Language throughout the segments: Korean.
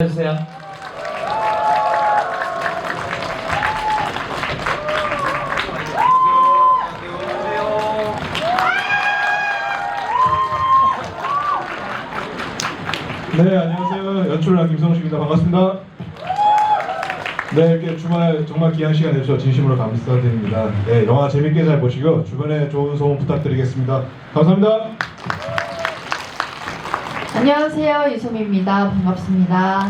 해주세요. 네, 안녕하세요. 연출랑 김성식입니다. 반갑습니다. 네, 이렇게 주말 정말 귀한 시간 내주셔서 진심으로 감사드립니다. 네, 영화 재밌게 잘 보시고 주변에 좋은 소문 부탁드리겠습니다. 감사합니다. 안녕하세요 유소미입니다. 반갑습니다.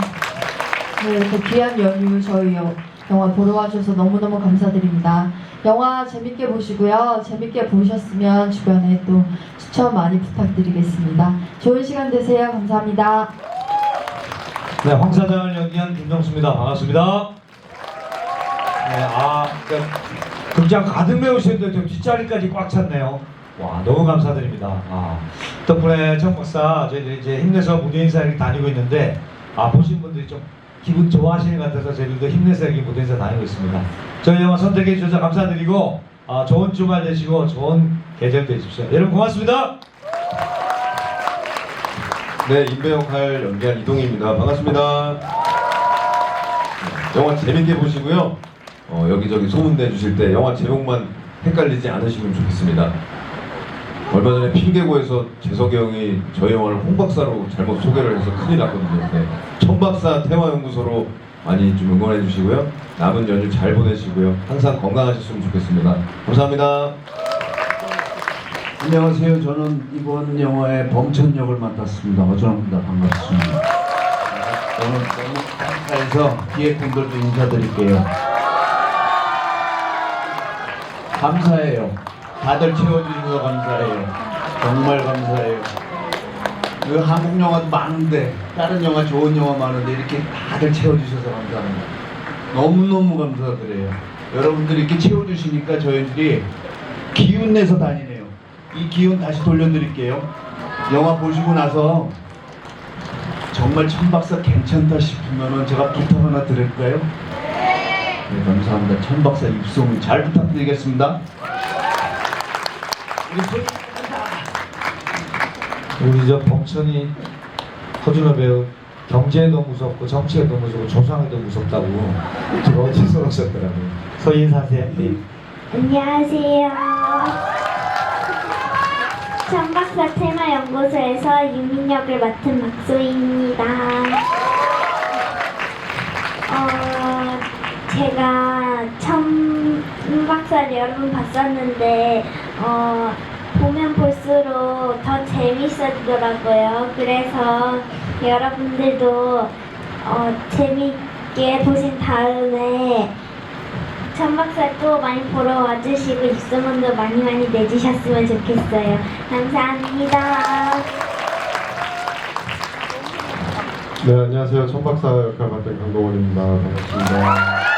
네, 이렇게 귀한 연휴 저희 여- 영화 보러 와주셔서 너무너무 감사드립니다. 영화 재밌게 보시고요. 재밌게 보셨으면 주변에 또 추천 많이 부탁드리겠습니다. 좋은 시간 되세요. 감사합니다. 네, 황 사장을 연기한 김정수입니다. 반갑습니다. 네, 아, 그, 극장 가득 메우시는데 좀 뒷자리까지 꽉 찼네요. 와, 너무 감사드립니다. 아, 덕분에 정 박사 저희들이 이제 힘내서 무대 인사를 다니고 있는데 아 보신 분들이 좀 기분 좋아하시는 것 같아서 저희들도 힘내서 여기 무대 인사 다니고 있습니다. 저희 영화 선택해 주셔서 감사드리고 아, 좋은 주말 되시고 좋은 계절 되십시오. 여러분 고맙습니다. 네, 인배 역할 연기한 이동희입니다. 반갑습니다. 영화 재밌게 보시고요. 어, 여기저기 소문 내주실 때 영화 제목만 헷갈리지 않으시면 좋겠습니다. 얼마 전에 핑계고에서 재석이 형이 저희 영화를 홍박사로 잘못 소개를 해서 큰일 났거든요. 네. 천박사 테마연구소로 많이 좀 응원해 주시고요. 남은 연휴 잘 보내시고요. 항상 건강하셨으면 좋겠습니다. 감사합니다. 안녕하세요. 저는 이번 영화의 범천 역을 맡았습니다. 어전합니다. 반갑습니다. 오늘 너무 감사해서 뒤에 분들도 인사드릴게요. 감사해요. 다들 채워주셔서 감사해요. 정말 감사해요. 그 한국 영화도 많은데 다른 영화 좋은 영화 많은데 이렇게 다들 채워주셔서 감사합니다. 너무너무 감사드려요. 여러분들이 이렇게 채워주시니까 저희들이 기운 내서 다니네요. 이 기운 다시 돌려드릴게요. 영화 보시고 나서 정말 천박사 괜찮다 싶으면 제가 부탁 하나 드릴까요? 네, 감사합니다. 천박사 입송 잘 부탁드리겠습니다. 우리 저 범천이 허준호 배우 경제도 무섭고 정치에도 무섭고 조상에도 무섭다고 저 어디서 오셨더라고요. 소희 인사하세요. 네. 안녕하세요. 천박사 테마연구소에서 유민역을 맡은 박소희입니다. 어, 제가 천박사를 여러 번 봤었는데, 어, 보면 볼수록 더 재밌어지더라고요. 그래서 여러분들도 어, 재밌게 보신 다음에 천박사 또 많이 보러 와주시고 입소문도 많이 많이 내주셨으면 좋겠어요. 감사합니다. 네, 안녕하세요. 천박사 역할 맡은 강동원입니다. 반갑습니다.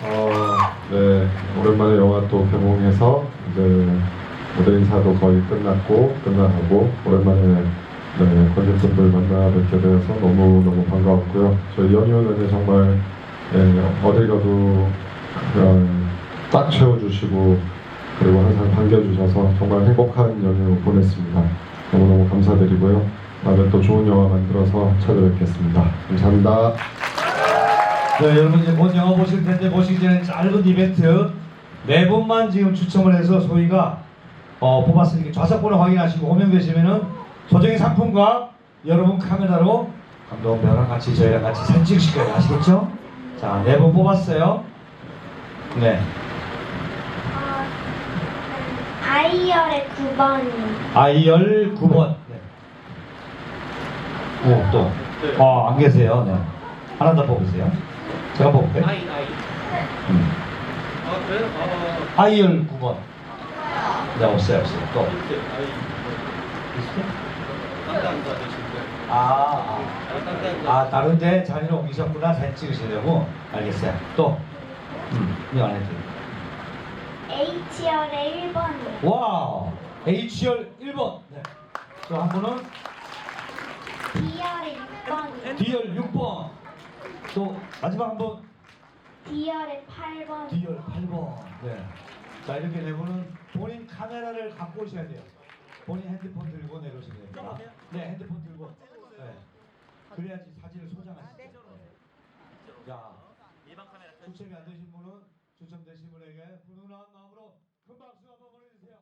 네. 어, 네, 오랜만에 영화 또 개봉해서 이제 무대 인사도 거의 끝났고 끝나가고 오랜만에 네, 관객분들 만나 뵙게 되어서 너무 너무 반가웠고요. 저희 연휴는 정말 예, 어딜 가도 딱 채워주시고 그리고 항상 반겨주셔서 정말 행복한 연휴 보냈습니다. 너무 너무 감사드리고요. 다음에 또 좋은 영화 만들어서 찾아뵙겠습니다. 감사합니다. 네, 여러분 이제 본 영화 보실 텐데 보시기 전에 짧은 이벤트 네 분만 지금 추첨을 해서 소희가 어, 뽑았으니까 좌석번호 확인하시고 호명되시면은 소정의 상품과 여러분 카메라로 감독 배우랑 같이 저희랑 같이 사진 찍으실 거예요. 아시겠죠? 자, 네 분 뽑았어요. 네, 어, 아이열의 9번이요. 아이열 9번. 네. 오, 또. 어, 안 계세요. 네. 하나 더 뽑으세요. 제가 뽑을게요. 아이 아이. 음. 아 그래요? 아, 아이열 9번. 네, 없어요, 없어요. 또. 아이. 딴데. 아, 아. 아, 딴데. 아, 다른데 자리를 옮기셨구나. 사진 찍으시려고. 알겠어요. 또. 음, 이거 안 해도 H열의 1번이요. 와우. H열 1번. 네. 또 한 분은 D열의 6번이요. D열 6번. 또 마지막 한 분. D열의 8번. D열 8번. 네. 자, 이렇게 네 분은 본인 카메라를 갖고 오셔야 돼요. 본인 핸드폰 들고 내려오시면 됩니다. 네, 핸드폰 들고. 네. 그래야지 사진을 소장하시죠. 자, 일반 카메라 켜 추첨이 안 되신 분은 추첨되신 분에게 훈훈한 마음으로 큰 박수 한번 보내주세요.